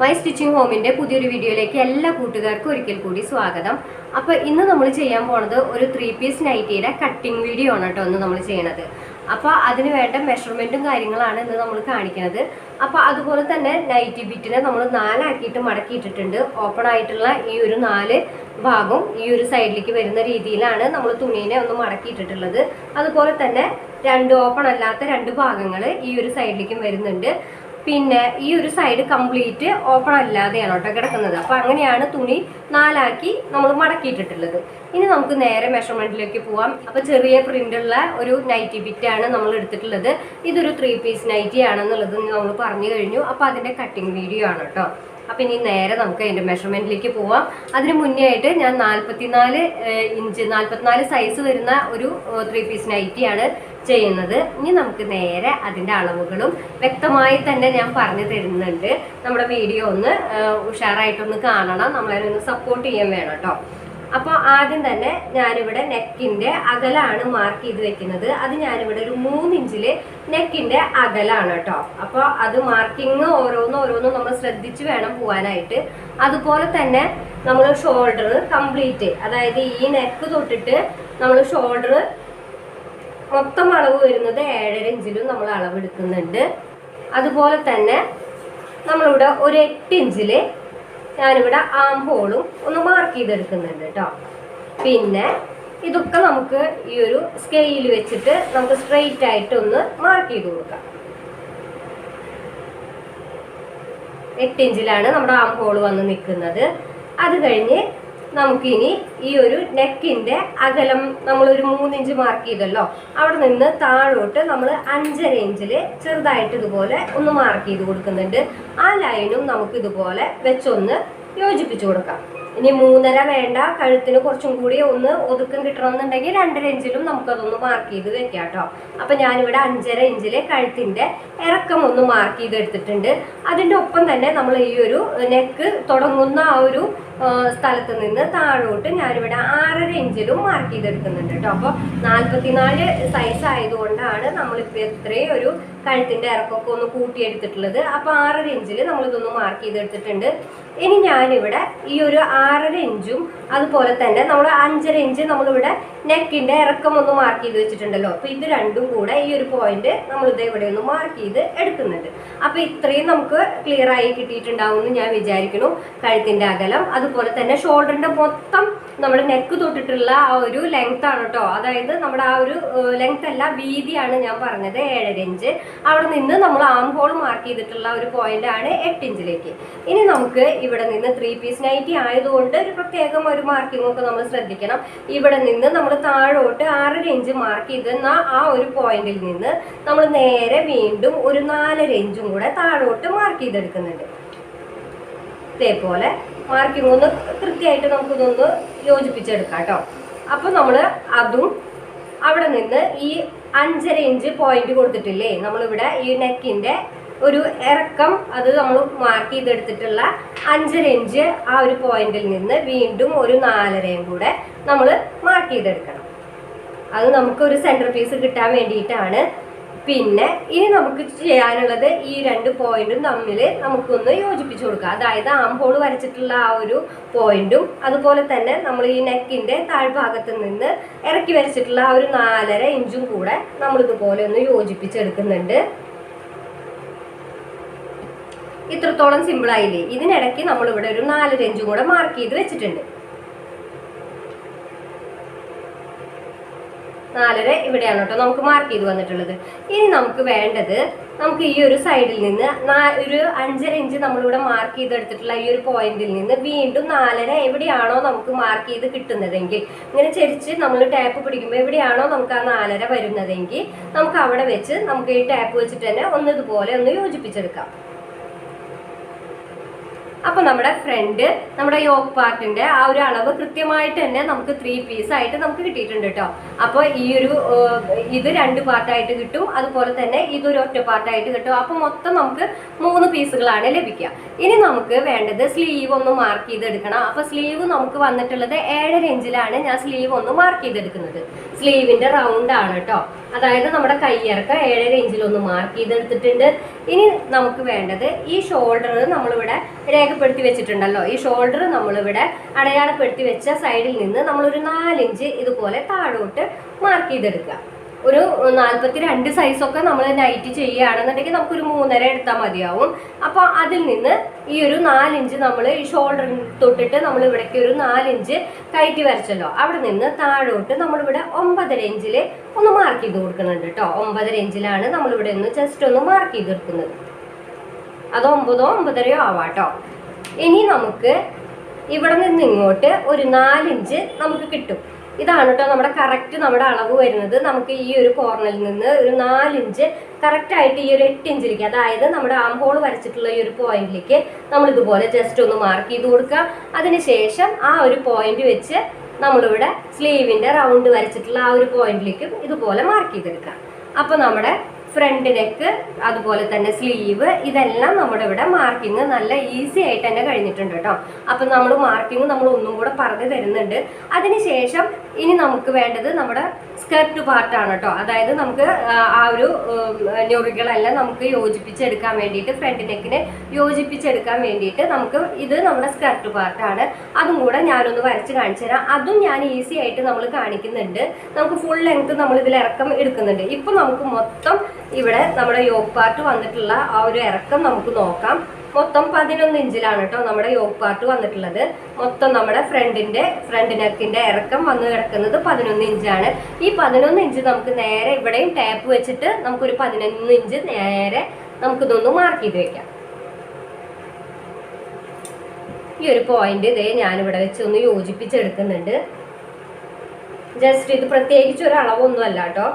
My stitching ഹോമിന്റെ പുതിയൊരു വീഡിയോയിലേക്ക് എല്ലാ കൂട്ടുകാർക്കും ഒരിക്കൽ കൂടി സ്വാഗതം. അപ്പോൾ ഇന്ന് നമ്മൾ ചെയ്യാൻ പോണത് ഒരു ത്രീ പീസ് നൈറ്റിയുടെ കട്ടിങ് വീഡിയോ ആണ് കേട്ടോ ഇന്ന് നമ്മൾ ചെയ്യണത്. അപ്പോൾ അതിന് വേണ്ട മെഷർമെന്റും കാര്യങ്ങളാണ് ഇന്ന് നമ്മൾ കാണിക്കുന്നത് അപ്പോൾ അതുപോലെ തന്നെ നൈറ്റി ബിറ്റിനെ നമ്മൾ നാലാക്കിയിട്ട് മടക്കിയിട്ടിട്ടുണ്ട്. ഓപ്പൺ ആയിട്ടുള്ള ഈ ഒരു നാല് ഭാഗം ഈ ഒരു സൈഡിലേക്ക് വരുന്ന രീതിയിലാണ് നമ്മൾ തുണീനെ ഒന്ന് മടക്കിയിട്ടിട്ടുള്ളത്. അതുപോലെ തന്നെ രണ്ട് ഓപ്പൺ അല്ലാത്ത രണ്ട് ഭാഗങ്ങൾ ഈ ഒരു സൈഡിലേക്കും വരുന്നുണ്ട്. പിന്നെ ഈ ഒരു സൈഡ് കംപ്ലീറ്റ് ഓപ്പൺ അല്ലാതെയാണ് കേട്ടോ കിടക്കുന്നത്. അപ്പൊ അങ്ങനെയാണ് തുണി നാലാക്കി നമ്മൾ മടക്കിയിട്ടിട്ടുള്ളത്. ഇനി നമുക്ക് നേരെ മെഷർമെന്റിലേക്ക് പോവാം. അപ്പോൾ ചെറിയ പ്രിന്റ് ഉള്ള ഒരു നൈറ്റി ബിറ്റ് ആണ് നമ്മൾ എടുത്തിട്ടുള്ളത്. ഇതൊരു ത്രീ പീസ് നൈറ്റി ആണെന്നുള്ളത് നമ്മൾ പറഞ്ഞു കഴിഞ്ഞു. അപ്പോൾ അതിന്റെ കട്ടിങ് വീഡിയോ ആണ് കേട്ടോ. അപ്പൊ ഇനി നേരെ നമുക്ക് അതിന്റെ മെഷർമെന്റിലേക്ക് പോവാം. അതിന് മുന്നേ ആയിട്ട് ഞാൻ നാല്പത്തിനാല് ഇഞ്ച് നാല്പത്തിനാല് സൈസ് വരുന്ന ഒരു ത്രീ പീസ് നൈറ്റിയാണ് ചെയ്യുന്നത്. ഇനി നമുക്ക് നേരെ അതിന്റെ അളവുകളും വ്യക്തമായി തന്നെ ഞാൻ പറഞ്ഞു തരുന്നുണ്ട്. നമ്മുടെ വീഡിയോ ഒന്ന് ഉഷാറായിട്ടൊന്ന് കാണണം. നമ്മളെ ഒന്ന് സപ്പോർട്ട് ചെയ്യാൻ വേണം കേട്ടോ. അപ്പോൾ ആദ്യം തന്നെ ഞാനിവിടെ നെക്കിന്റെ അകലാണ് മാർക്ക് ചെയ്ത് വെക്കുന്നത്. അത് ഞാനിവിടെ ഒരു മൂന്നിഞ്ചിൽ നെക്കിന്റെ അകലാണ് കേട്ടോ. അപ്പോൾ അത് മാർക്കിങ് ഓരോന്നും ഓരോന്നും നമ്മൾ ശ്രദ്ധിച്ച് വേണം പോകാനായിട്ട് അതുപോലെ തന്നെ നമ്മൾ ഷോൾഡർ കംപ്ലീറ്റ് അതായത് ഈ നെക്ക് തൊട്ടിട്ട് നമ്മൾ ഷോൾഡർ മൊത്തം അളവ് വരുന്നത് ഏഴര ഇഞ്ചിലും നമ്മൾ അളവെടുക്കുന്നുണ്ട്. അതുപോലെ തന്നെ നമ്മളിവിടെ ഒരു എട്ട് ഇഞ്ചിൽ ഞാനിവിടെ ആം ഹോളും ഒന്ന് മാർക്ക് ചെയ്തെടുക്കുന്നുണ്ട് കേട്ടോ പിന്നെ ഇതൊക്കെ നമുക്ക് ഈ ഒരു സ്കെയിൽ വെച്ചിട്ട് നമുക്ക് സ്ട്രെയിറ്റ് ആയിട്ട് ഒന്ന് മാർക്ക് ചെയ്ത് കൊടുക്കാം. എട്ട് ഇഞ്ചിലാണ് നമ്മുടെ ആം ഹോൾ വന്ന് നിൽക്കുന്നത്. അത് കഴിഞ്ഞ് നമുക്കിനി ഈ ഒരു നെക്കിന്റെ അകലം നമ്മളൊരു മൂന്നിഞ്ച് മാർക്ക് ചെയ്തല്ലോ. അവിടെ നിന്ന് താഴോട്ട് നമ്മൾ അഞ്ചര ഇഞ്ചിൽ ചെറുതായിട്ട് ഇതുപോലെ ഒന്ന് മാർക്ക് ചെയ്ത് കൊടുക്കുന്നുണ്ട്. ആ ലൈനും നമുക്ക് ഇതുപോലെ വെച്ചൊന്ന് യോജിപ്പിച്ചു കൊടുക്കാം. ഇനി മൂന്നര വേണ്ട കഴുത്തിന് കുറച്ചും കൂടി ഒന്ന് ഒതുക്കം കിട്ടണമെന്നുണ്ടെങ്കിൽ രണ്ടര ഇഞ്ചിലും നമുക്കതൊന്ന് മാർക്ക് ചെയ്ത് വെക്കാം കേട്ടോ. അപ്പൊ ഞാനിവിടെ അഞ്ചര ഇഞ്ചിലെ കഴുത്തിന്റെ ഇറക്കം ഒന്ന് മാർക്ക് ചെയ്ത് എടുത്തിട്ടുണ്ട് അതിന്റെ ഒപ്പം തന്നെ നമ്മൾ ഈ ഒരു നെക്ക് തുടങ്ങുന്ന ആ ഒരു സ്ഥലത്ത് നിന്ന് താഴോട്ട് ഞാനിവിടെ ആറര ഇഞ്ചിലും മാർക്ക് ചെയ്തെടുക്കുന്നുണ്ട് കേട്ടോ. അപ്പോൾ നാൽപ്പത്തിനാല് സൈസ് ആയതുകൊണ്ടാണ് നമ്മളിപ്പോൾ ഇത്രയും ഒരു കഴുത്തിന്റെ ഇറക്കമൊക്കെ ഒന്ന് കൂട്ടിയെടുത്തിട്ടുള്ളത്. അപ്പോൾ ആറര ഇഞ്ചിൽ നമ്മളിതൊന്ന് മാർക്ക് ചെയ്തെടുത്തിട്ടുണ്ട്. ഇനി ഞാനിവിടെ ഈ ഒരു ആറര ഇഞ്ചും അതുപോലെ തന്നെ നമ്മൾ അഞ്ചര ഇഞ്ച് നമ്മളിവിടെ നെക്കിന്റെ ഇറക്കം ഒന്ന് മാർക്ക് ചെയ്ത് വെച്ചിട്ടുണ്ടല്ലോ. അപ്പോൾ ഇത് രണ്ടും കൂടെ ഈ ഒരു പോയിന്റ് നമ്മളിത് ഇവിടെ ഒന്ന് മാർക്ക് ചെയ്ത് എടുക്കുന്നുണ്ട്. അപ്പൊ ഇത്രയും നമുക്ക് ക്ലിയർ ആയി കിട്ടിയിട്ടുണ്ടാവും എന്ന് ഞാൻ വിചാരിക്കുന്നു. കഴുത്തിന്റെ അകലം അതുപോലെ തന്നെ ഷോൾഡറിന്റെ മൊത്തം നമ്മൾ നെക്ക് തൊട്ടിട്ടുള്ള ആ ഒരു ലെങ്ത് ആണ് കേട്ടോ അതായത് നമ്മുടെ ആ ഒരു ലെങ്ത് അല്ല വീതിയാണ് ഞാൻ പറഞ്ഞത് ഏഴര ഇഞ്ച് അവിടെ നിന്ന് നമ്മൾ ആം ഹോൾ മാർക്ക് ചെയ്തിട്ടുള്ള ഒരു പോയിന്റ് ആണ് എട്ട് ഇഞ്ചിലേക്ക് ഇനി നമുക്ക് ഇവിടെ നിന്ന് ത്രീ പീസ് നൈറ്റി ആയതുകൊണ്ട് ഒരു പ്രത്യേകം ഒരു മാർക്കിംഗ് ഒക്കെ നമ്മൾ ശ്രദ്ധിക്കണം. ഇവിടെ നിന്ന് നമ്മൾ താഴോട്ട് ആറര ഇഞ്ച് മാർക്ക് ചെയ്തെന്ന ആ ഒരു പോയിന്റിൽ നിന്ന് നമ്മൾ നേരെ വീണ്ടും ഒരു നാലര ഇഞ്ചും കൂടെ താഴോട്ട് മാർക്ക് ചെയ്തെടുക്കുന്നുണ്ട്. ഇതേപോലെ മാർക്കിംഗ് ഒന്ന് കൃത്യമായിട്ട് നമുക്കിതൊന്ന് യോജിപ്പിച്ചെടുക്കാം കേട്ടോ. അപ്പോൾ നമ്മൾ അതും അവിടെ നിന്ന് ഈ അഞ്ചര ഇഞ്ച് പോയിന്റ് കൊടുത്തിട്ടില്ലേ? നമ്മളിവിടെ ഈ നെക്കിന്റെ ഒരു ഇറക്കം അത് നമ്മൾ മാർക്ക് ചെയ്തെടുത്തിട്ടുള്ള അഞ്ചര ഇഞ്ച് ആ ഒരു പോയിന്റിൽ നിന്ന് വീണ്ടും ഒരു നാലരയും കൂടെ നമ്മൾ മാർക്ക് ചെയ്തെടുക്കണം. അത് നമുക്ക് ഒരു സെന്റർ പീസ് കിട്ടാൻ വേണ്ടിയിട്ടാണ് പിന്നെ ഇനി നമുക്ക് ചെയ്യാനുള്ളത് ഈ രണ്ട് പോയിന്റും തമ്മിൽ നമുക്കൊന്ന് യോജിപ്പിച്ചു കൊടുക്കുക അതായത് ആം ഹോൾ വരച്ചിട്ടുള്ള ആ ഒരു പോയിന്റും അതുപോലെ തന്നെ നമ്മൾ ഈ നെക്കിന്റെ താഴ്ഭാഗത്ത് നിന്ന് ഇറക്കി വരച്ചിട്ടുള്ള ആ ഒരു നാലര ഇഞ്ചും കൂടെ നമ്മൾ ഇതുപോലെ ഒന്ന് യോജിപ്പിച്ചെടുക്കുന്നുണ്ട്. ഇത്രത്തോളം സിമ്പിൾ ആയില്ലേ? ഇതിനിടയ്ക്ക് നമ്മളിവിടെ ഒരു നാലര ഇഞ്ചും കൂടെ മാർക്ക് ചെയ്ത് വെച്ചിട്ടുണ്ട്. നാലര ഇവിടെയാണ് കേട്ടോ നമുക്ക് മാർക്ക് ചെയ്ത് വന്നിട്ടുള്ളത്. ഇനി നമുക്ക് വേണ്ടത് നമുക്ക് ഈ ഒരു സൈഡിൽ നിന്ന് ഒരു അഞ്ചര ഇഞ്ച് നമ്മളിവിടെ മാർക്ക് ചെയ്തെടുത്തിട്ടുള്ള ഈ ഒരു പോയിന്റിൽ നിന്ന് വീണ്ടും നാലര എവിടെയാണോ നമുക്ക് മാർക്ക് ചെയ്ത് കിട്ടുന്നതെങ്കിൽ ഇങ്ങനെ ചെരിച്ച് നമ്മൾ ടാപ്പ് പിടിക്കുമ്പോൾ എവിടെയാണോ നമുക്ക് ആ നാലര വരുന്നതെങ്കിൽ നമുക്ക് അവിടെ വെച്ച് നമുക്ക് ഈ ടാപ്പ് വെച്ചിട്ട് തന്നെ ഒന്ന് ഇതുപോലെ ഒന്ന് യോജിപ്പിച്ചെടുക്കാം. അപ്പൊ നമ്മുടെ ഫ്രണ്ട് നമ്മുടെ യോക്ക് പാർട്ടിന്റെ ആ ഒരു അളവ് കൃത്യമായിട്ട് തന്നെ നമുക്ക് ത്രീ പീസ് ആയിട്ട് നമുക്ക് കിട്ടിയിട്ടുണ്ട് കേട്ടോ അപ്പോൾ ഈ ഒരു ഇത് രണ്ട് പാർട്ടായിട്ട് കിട്ടും. അതുപോലെ തന്നെ ഇതൊരു ഒറ്റ പാർട്ടായിട്ട് കിട്ടും. അപ്പോൾ മൊത്തം നമുക്ക് മൂന്ന് പീസുകളാണ് ലഭിക്കുക. ഇനി നമുക്ക് വേണ്ടത് സ്ലീവ് ഒന്ന് മാർക്ക് ചെയ്തെടുക്കണം. അപ്പോൾ സ്ലീവ് നമുക്ക് വന്നിട്ടുള്ളത് ഏഴര ഇഞ്ചിലാണ് ഞാൻ സ്ലീവ് ഒന്ന് മാർക്ക് ചെയ്തെടുക്കുന്നത്. സ്ലീവിന്റെ റൗണ്ട് ആണ് കേട്ടോ അതായത് നമ്മുടെ കയ്യിറക്കം ഏഴര ഇഞ്ചിലൊന്ന് മാർക്ക് ചെയ്തെടുത്തിട്ടുണ്ട്. ഇനി നമുക്ക് വേണ്ടത് ഈ ഷോൾഡർ നമ്മളിവിടെ രേഖപ്പെടുത്തി വെച്ചിട്ടുണ്ടല്ലോ. ഈ ഷോൾഡർ നമ്മളിവിടെ അടയാളപ്പെടുത്തി വെച്ച സൈഡിൽ നിന്ന് നമ്മളൊരു നാലിഞ്ച് ഇതുപോലെ താഴോട്ട് മാർക്ക് ചെയ്തെടുക്കുക. ഒരു നാൽപ്പത്തി രണ്ട് സൈസൊക്കെ നമ്മൾ നൈറ്റ് ചെയ്യുകയാണെന്നുണ്ടെങ്കിൽ നമുക്കൊരു മൂന്നര എടുത്താൽ മതിയാവും. അപ്പോൾ അതിൽ നിന്ന് ഈ ഒരു നാലിഞ്ച് നമ്മൾ ഈ ഷോൾഡർ തൊട്ടിട്ട് നമ്മൾ ഇവിടേക്ക് ഒരു നാലിഞ്ച് കയറ്റി വരച്ചല്ലോ. അവിടെ നിന്ന് താഴോട്ട് നമ്മളിവിടെ ഒമ്പതര ഇഞ്ചിൽ ഒന്ന് മാർക്ക് ചെയ്ത് കൊടുക്കുന്നുണ്ട് കേട്ടോ ഒമ്പതര ഇഞ്ചിലാണ് നമ്മളിവിടെ ഒന്ന് ജസ്റ്റ് ഒന്ന് മാർക്ക് ചെയ്ത് കൊടുക്കുന്നത് അത് ഒമ്പതോ ഒമ്പതരയോ ആവാട്ടോ ഇനി നമുക്ക് ഇവിടെ നിന്ന് ഇങ്ങോട്ട് ഒരു നാലിഞ്ച് നമുക്ക് കിട്ടും. ഇതാണ് കേട്ടോ നമ്മുടെ കറക്റ്റ് നമ്മുടെ അളവ് വരുന്നത്. നമുക്ക് ഈ ഒരു കോർണറിൽ നിന്ന് ഒരു നാലിഞ്ച് കറക്റ്റായിട്ട് ഈ ഒരു എട്ട് ഇഞ്ചിലേക്ക് അതായത് നമ്മുടെ ആം ഹോൾ വരച്ചിട്ടുള്ള ഈ ഒരു പോയിന്റിലേക്ക് നമ്മൾ ഇതുപോലെ ജസ്റ്റ് ഒന്ന് മാർക്ക് ചെയ്ത് കൊടുക്കുക. അതിനുശേഷം ആ ഒരു പോയിന്റ് വെച്ച് നമ്മളിവിടെ സ്ലീവിന്റെ റൗണ്ട് വരച്ചിട്ടുള്ള ആ ഒരു പോയിന്റിലേക്കും ഇതുപോലെ മാർക്ക് ചെയ്തെടുക്കുക. അപ്പോൾ നമ്മുടെ ഫ്രണ്ട് നെക്ക് അതുപോലെ തന്നെ സ്ലീവ് ഇതെല്ലാം നമ്മുടെ ഇവിടെ മാർക്കിങ് നല്ല ഈസി ആയിട്ട് തന്നെ കഴിഞ്ഞിട്ടുണ്ട് കേട്ടോ. അപ്പം നമ്മൾ മാർക്കിങ് നമ്മൾ ഒന്നും കൂടെ പറഞ്ഞു തരുന്നുണ്ട്. അതിനുശേഷം ഇനി നമുക്ക് വേണ്ടത് നമ്മുടെ സ്കർട്ട് പാർട്ടാണ് കേട്ടോ. അതായത് നമുക്ക് ആ, ഒരു ഞൊറികളെല്ലാം നമുക്ക് യോജിപ്പിച്ചെടുക്കാൻ വേണ്ടിയിട്ട് ഫ്രണ്ട് നെക്കിന് യോജിപ്പിച്ചെടുക്കാൻ വേണ്ടിയിട്ട് നമുക്ക് ഇത് നമ്മുടെ സ്കർട്ട് പാർട്ടാണ് അതും കൂടെ ഞാനൊന്ന് വരച്ച് കാണിച്ചു തരാം. അതും ഞാൻ ഈസി ആയിട്ട് നമ്മൾ കാണിക്കുന്നുണ്ട്. നമുക്ക് ഫുൾ ലെങ്ത് നമ്മൾ ഇതിൽ ഇറക്കം എടുക്കുന്നുണ്ട്. ഇപ്പൊ നമുക്ക് മൊത്തം ഇവിടെ നമ്മുടെ യോഗ് പാർട്ട് വന്നിട്ടുള്ള ആ ഒരു ഇറക്കം നമുക്ക് നോക്കാം. മൊത്തം പതിനൊന്ന് ഇഞ്ചിലാണ് കേട്ടോ നമ്മുടെ യോഗ് പാർട്ട് വന്നിട്ടുള്ളത്. മൊത്തം നമ്മുടെ ഫ്രണ്ടിന്റെ ഫ്രണ്ട് നെക്കിന്റെ ഇറക്കം വന്ന് കിടക്കുന്നത് പതിനൊന്ന് ഇഞ്ചാണ്. ഈ പതിനൊന്ന് ഇഞ്ച് നമുക്ക് നേരെ ഇവിടെയും ടാപ്പ് വെച്ചിട്ട് നമുക്കൊരു പതിനൊന്ന് ഇഞ്ച് നേരെ നമുക്കിതൊന്ന് മാർക്ക് ചെയ്ത് വെക്കാം. ഈ ഒരു പോയിന്റ് ഇതേ ഞാനിവിടെ വെച്ച് ഒന്ന് യോജിപ്പിച്ചെടുക്കുന്നുണ്ട്. ജസ്റ്റ് ഇത് പ്രത്യേകിച്ച് ഒരു അളവൊന്നും അല്ല കേട്ടോ.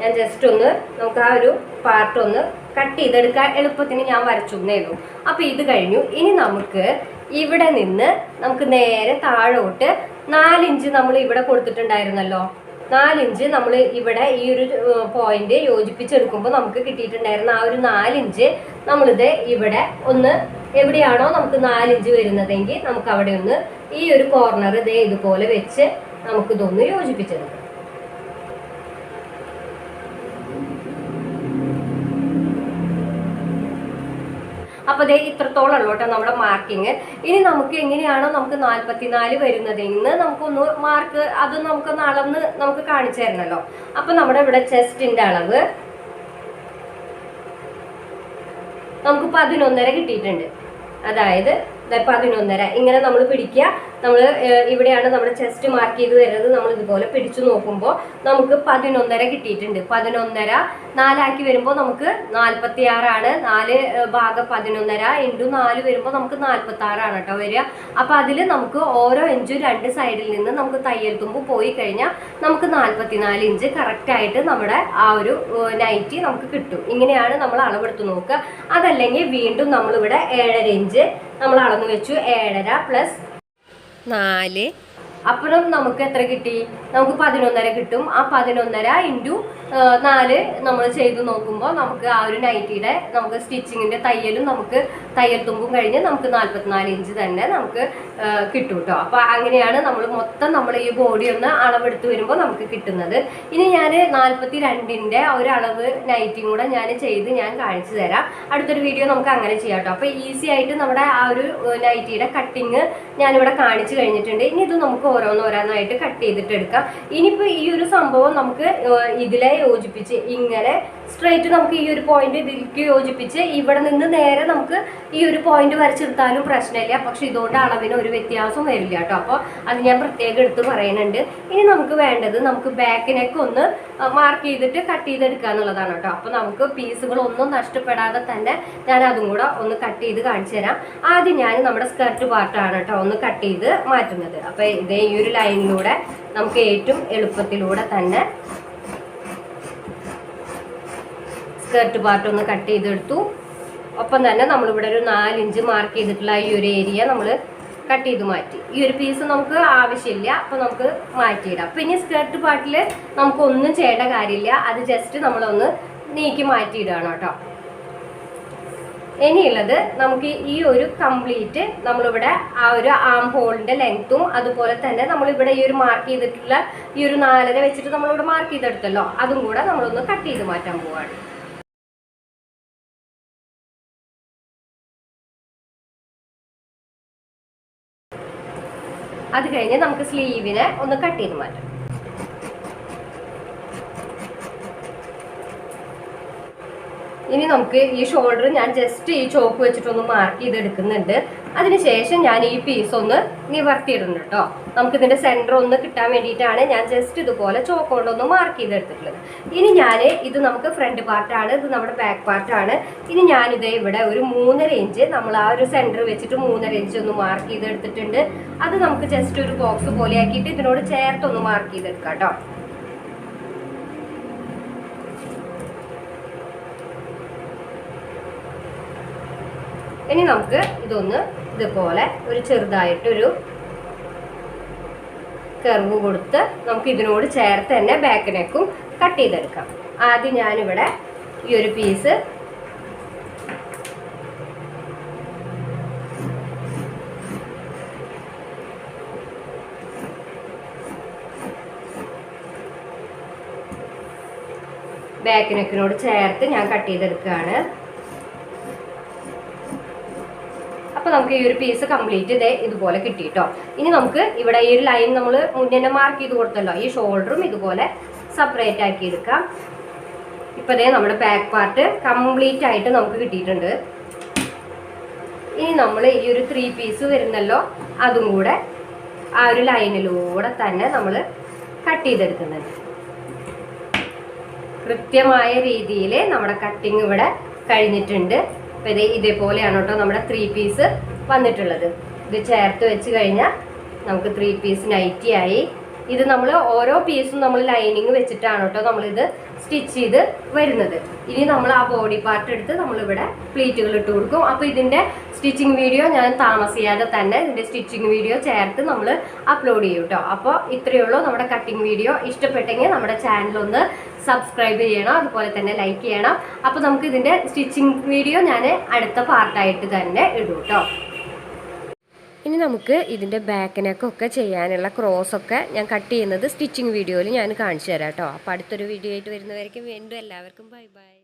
ഞാൻ ജസ്റ്റ് ഒന്ന് നമുക്ക് ആ ഒരു പാർട്ട് ഒന്ന് കട്ട് ചെയ്തെടുക്കാൻ എളുപ്പത്തിന് ഞാൻ വരച്ചു എന്നേ ഉള്ളൂ. അപ്പോൾ ഇത് കഴിഞ്ഞു. ഇനി നമുക്ക് ഇവിടെ നിന്ന് നമുക്ക് നേരെ താഴോട്ട് നാലിഞ്ച് നമ്മൾ ഇവിടെ കൊടുത്തിട്ടുണ്ടായിരുന്നല്ലോ. നാലിഞ്ച് നമ്മൾ ഇവിടെ ഈ ഒരു പോയിന്റ് യോജിപ്പിച്ചെടുക്കുമ്പോൾ നമുക്ക് കിട്ടിയിട്ടുണ്ടായിരുന്ന ആ ഒരു നാലിഞ്ച് നമ്മളിത് ഇവിടെ ഒന്ന് എവിടെയാണോ നമുക്ക് നാലിഞ്ച് വരുന്നതെങ്കിൽ നമുക്ക് അവിടെ ഒന്ന് ഈ ഒരു കോർണർ ഇതേ ഇതുപോലെ വെച്ച് നമുക്കിതൊന്ന് യോജിപ്പിച്ചെടുക്കാം. അപ്പൊ ദേ ഇത്രത്തോളം ഉള്ളൂ കേട്ടോ നമ്മുടെ മാർക്കിങ് ഇനി നമുക്ക് എങ്ങനെയാണോ നമുക്ക് നാൽപ്പത്തിനാല് വരുന്നത്. ഇന്ന് നമുക്കൊന്ന് മാർക്ക് അത് നമുക്കൊന്ന് അളന്ന് നമുക്ക് കാണിച്ചു തരണല്ലോ. അപ്പൊ നമ്മുടെ ഇവിടെ ചെസ്റ്റിന്റെ അളവ് നമുക്ക് പതിനൊന്നര കിട്ടിയിട്ടുണ്ട്. അതായത് പതിനൊന്നര ഇങ്ങനെ നമ്മൾ പിടിക്കുക. നമ്മൾ ഇവിടെയാണ് നമ്മുടെ ചെസ്റ്റ് മാർക്ക് ചെയ്ത് തരുന്നത്. നമ്മൾ ഇതുപോലെ പിടിച്ചു നോക്കുമ്പോൾ നമുക്ക് പതിനൊന്നര കിട്ടിയിട്ടുണ്ട്. പതിനൊന്നര നാലാക്കി വരുമ്പോൾ നമുക്ക് നാൽപ്പത്തി ആറാണ് നാല് ഭാഗം പതിനൊന്നര ഇന്റു നാല് വരുമ്പോൾ നമുക്ക് നാൽപ്പത്തി ആറാണ് കേട്ടോ വരിക. അപ്പോൾ അതിൽ നമുക്ക് ഓരോ ഇഞ്ചും രണ്ട് സൈഡിൽ നിന്ന് നമുക്ക് തയ്യൽ തുമ്പ് പോയി കഴിഞ്ഞാൽ നമുക്ക് നാൽപ്പത്തിനാല് ഇഞ്ച് കറക്റ്റായിട്ട് നമ്മുടെ ആ ഒരു നൈറ്റി നമുക്ക് കിട്ടും. ഇങ്ങനെയാണ് നമ്മൾ അളവെടുത്ത് നോക്കുക. അതല്ലെങ്കിൽ വീണ്ടും നമ്മളിവിടെ ഏഴര ഇഞ്ച് നമ്മൾ അളന്ന് വെച്ചു ഏഴര പ്ലസ് നാല്. അപ്പോഴും നമുക്ക് എത്ര കിട്ടി? നമുക്ക് പതിനൊന്നര കിട്ടും. ആ പതിനൊന്നര ഇന്റു നാല് നമ്മൾ ചെയ്ത് നോക്കുമ്പോൾ നമുക്ക് ആ ഒരു നൈറ്റിയുടെ നമുക്ക് സ്റ്റിച്ചിങ്ങിന്റെ തയ്യലും നമുക്ക് തയ്യൽ തുമ്പും കഴിഞ്ഞ് നമുക്ക് നാൽപ്പത്തിനാല് ഇഞ്ച് തന്നെ നമുക്ക് കിട്ടും കേട്ടോ അപ്പോൾ അങ്ങനെയാണ് നമ്മൾ മൊത്തം നമ്മൾ ഈ ബോഡി ഒന്ന് അളവെടുത്ത് വരുമ്പോൾ നമുക്ക് കിട്ടുന്നത്. ഇനി ഞാൻ നാൽപ്പത്തി രണ്ടിന്റെ ഒരു അളവ് നൈറ്റിയും കൂടെ ഞാൻ ചെയ്ത് ഞാൻ കാണിച്ചു തരാം. അടുത്തൊരു വീഡിയോ നമുക്ക് അങ്ങനെ ചെയ്യാം കേട്ടോ അപ്പോൾ ഈസി ആയിട്ട് നമ്മുടെ ആ ഒരു നൈറ്റിയുടെ കട്ടിങ് ഞാനിവിടെ കാണിച്ചു കഴിഞ്ഞിട്ടുണ്ട്. ഇനി ഇത് നമുക്ക് ഓരോന്നോരോന്നായിട്ട് കട്ട് ചെയ്തിട്ട് എടുക്കാം. ഇനിയിപ്പോൾ ഈ ഒരു സംഭവം നമുക്ക് ഇതിലെ യോജിപ്പിച്ച് ഇങ്ങനെ സ്ട്രൈറ്റ് നമുക്ക് ഈ ഒരു പോയിന്റ് ഇതിലേക്ക് യോജിപ്പിച്ച് ഇവിടെ നിന്ന് നേരെ നമുക്ക് ഈ ഒരു പോയിന്റ് വരച്ചെടുത്താലും പ്രശ്നമില്ല. പക്ഷെ ഇതുകൊണ്ട് അളവിന് ഒരു വ്യത്യാസം വരില്ല കേട്ടോ. അപ്പോൾ അത് ഞാൻ പ്രത്യേകം എടുത്ത് പറയുന്നുണ്ട് ഇനി നമുക്ക് വേണ്ടത് നമുക്ക് ബാക്കിനേക്ക് ഒന്ന് മാർക്ക് ചെയ്തിട്ട് കട്ട് ചെയ്തെടുക്കുക എന്നുള്ളതാണ് കേട്ടോ. അപ്പോൾ നമുക്ക് പീസുകൾ ഒന്നും നഷ്ടപ്പെടാതെ തന്നെ ഞാൻ അതും കൂടെ ഒന്ന് കട്ട് ചെയ്ത് കാണിച്ചു തരാം. ആദ്യം ഞാൻ നമ്മുടെ സ്കർട്ട് പാർട്ടാണ് കേട്ടോ ഒന്ന് കട്ട് ചെയ്ത് മാറ്റുന്നത്. അപ്പോൾ ഇതേ ഈ ഒരു ലൈനിലൂടെ നമുക്ക് ഏറ്റവും എളുപ്പത്തിലൂടെ തന്നെ സ്കേർട്ട് പാർട്ട് ഒന്ന് കട്ട് ചെയ്തെടുത്തു. ഒപ്പം തന്നെ നമ്മളിവിടെ ഒരു നാലിഞ്ച് മാർക്ക് ചെയ്തിട്ടുള്ള ഈ ഒരു ഏരിയ നമ്മൾ കട്ട് ചെയ്ത് മാറ്റി. ഈ ഒരു പീസ് നമുക്ക് ആവശ്യമില്ല അപ്പോൾ നമുക്ക് മാറ്റിയിടാം. ഇനി സ്കേർട്ട് പാർട്ടിൽ നമുക്ക് ഒന്നും ചെയ്യേണ്ട കാര്യമില്ല. അത് ജസ്റ്റ് നമ്മളൊന്ന് നീക്കി മാറ്റിയിടുകയാണ് കേട്ടോ. ഇനിയുള്ളത് നമുക്ക് ഈ ഒരു കംപ്ലീറ്റ് നമ്മളിവിടെ ആ ഒരു ആം ഹോളിന്റെ ലെങ്ത്തും അതുപോലെ തന്നെ നമ്മളിവിടെ ഈ ഒരു മാർക്ക് ചെയ്തിട്ടുള്ള ഈ ഒരു നാലര വെച്ചിട്ട് നമ്മളിവിടെ മാർക്ക് ചെയ്തെടുത്തല്ലോ. അതും കൂടെ നമ്മളൊന്ന് കട്ട് ചെയ്ത് മാറ്റാൻ പോവാണ്. അത് കഴിഞ്ഞ് നമുക്ക് സ്ലീവിനെ ഒന്ന് കട്ട് ചെയ്ത് മാറ്റാം. ഇനി നമുക്ക് ഈ ഷോൾഡർ ഞാൻ ജസ്റ്റ് ഈ ചോക്ക് വെച്ചിട്ടൊന്ന് മാർക്ക് ചെയ്തെടുക്കുന്നുണ്ട്. അതിനുശേഷം ഞാൻ ഈ പീസ് ഒന്ന് നിവർത്തിയിടുന്നു കേട്ടോ ഇതിന്റെ സെന്റർ ഒന്ന് കിട്ടാൻ വേണ്ടിയിട്ടാണ് ഞാൻ ജസ്റ്റ് ഇതുപോലെ ചോക്ക് കൊണ്ടൊന്ന് മാർക്ക് ചെയ്തെടുത്തിട്ടുള്ളത്. ഇനി ഞാൻ ഇത് നമുക്ക് ഫ്രണ്ട് പാർട്ടാണ് ഇത് നമ്മുടെ ബാക്ക് പാർട്ടാണ് ഇനി ഞാനിത് ഇവിടെ ഒരു മൂന്നര ഇഞ്ച് നമ്മൾ ആ ഒരു സെന്റർ വെച്ചിട്ട് മൂന്നര ഇഞ്ച് ഒന്ന് മാർക്ക് ചെയ്തെടുത്തിട്ടുണ്ട്. അത് നമുക്ക് ജസ്റ്റ് ഒരു ബോക്സ് പോലെയാക്കിയിട്ട് ഇതിനോട് ചേർത്തൊന്ന് മാർക്ക് ചെയ്തെടുക്കാം കേട്ടോ ഇനി നമുക്ക് ഇതൊന്ന് ഇതുപോലെ ഒരു ചെറുതായിട്ടൊരു കർവ് കൊടുത്ത് നമുക്ക് ഇതിനോട് ചേർത്ത് തന്നെ ബാക്ക് നെക്കും കട്ട് ചെയ്തെടുക്കാം. ആദ്യം ഞാനിവിടെ ഈ ഒരു പീസ് ബാക്ക് നെക്കിനോട് ചേർത്ത് ഞാൻ കട്ട് ചെയ്തെടുക്കുകയാണ്. അപ്പോൾ നമുക്ക് ഈ ഒരു പീസ് കംപ്ലീറ്റ് ഇതേ ഇതുപോലെ കിട്ടി കേട്ടോ ഇനി നമുക്ക് ഇവിടെ ഈ ഒരു ലൈൻ നമ്മൾ മുന്നേ മാർക്ക് ചെയ്ത് കൊടുത്തല്ലോ. ഈ ഷോൾഡറും ഇതുപോലെ സെപ്പറേറ്റ് ആക്കി എടുക്കാം. ഇപ്പൊ ദേ നമ്മുടെ ബാക്ക് പാർട്ട് കംപ്ലീറ്റ് ആയിട്ട് നമുക്ക് കിട്ടിയിട്ടുണ്ട്. ഇനി നമ്മൾ ഈ ഒരു ത്രീ പീസ് വരുന്നല്ലോ അതും കൂടെ ആ ഒരു ലൈനിലൂടെ തന്നെ നമ്മൾ കട്ട് ചെയ്തെടുക്കുന്നുണ്ട് കൃത്യമായ രീതിയിൽ നമ്മുടെ കട്ടിങ് ഇവിടെ കഴിഞ്ഞിട്ടുണ്ട്. അപ്പോൾ ഇത് ഇതേപോലെയാണ് കേട്ടോ നമ്മുടെ ത്രീ പീസ് വന്നിട്ടുള്ളത്. ഇത് ചേർത്ത് വെച്ച് കഴിഞ്ഞാൽ നമുക്ക് ത്രീ പീസ് നൈറ്റി ആയി. ഇത് നമ്മൾ ഓരോ പീസും നമ്മൾ ലൈനിങ് വെച്ചിട്ടാണ് കേട്ടോ നമ്മളിത് സ്റ്റിച്ച് ചെയ്ത് വരുന്നത്. ഇനി നമ്മൾ ആ ബോഡി പാർട്ട് എടുത്ത് നമ്മളിവിടെ പ്ലീറ്റുകൾ ഇട്ട് കൊടുക്കും. അപ്പോൾ ഇതിന്റെ സ്റ്റിച്ചിങ് വീഡിയോ ഞാൻ താമസിയാതെ തന്നെ ഇതിന്റെ സ്റ്റിച്ചിങ് വീഡിയോ ചേർത്ത് നമ്മൾ അപ്ലോഡ് ചെയ്യും കേട്ടോ അപ്പോൾ ഇത്രയേ ഉള്ളൂ നമ്മുടെ കട്ടിങ് വീഡിയോ ഇഷ്ടപ്പെട്ടെങ്കിൽ നമ്മുടെ ചാനൽ ഒന്ന് സബ്സ്ക്രൈബ് ചെയ്യണം. അതുപോലെ തന്നെ ലൈക്ക് ചെയ്യണം. അപ്പോൾ നമുക്ക് ഇതിന്റെ സ്റ്റിച്ചിങ് വീഡിയോ ഞാൻ അടുത്ത പാർട്ടായിട്ട് തന്നെ ഇടും കേട്ടോ ഇനി നമുക്ക് ഇതിന്റെ ബാക്കിനൊക്കെ ചെയ്യാനുള്ള ക്രോസ് ഒക്കെ ഞാൻ കട്ട് ചെയ്യുന്നത് സ്റ്റിച്ചിങ് വീഡിയോയിൽ ഞാൻ കാണിച്ചു തരാം കേട്ടോ അപ്പോൾ അടുത്തൊരു വീഡിയോ ആയിട്ട് വരുന്നവരേക്കും വീണ്ടും എല്ലാവർക്കും ബൈ ബൈ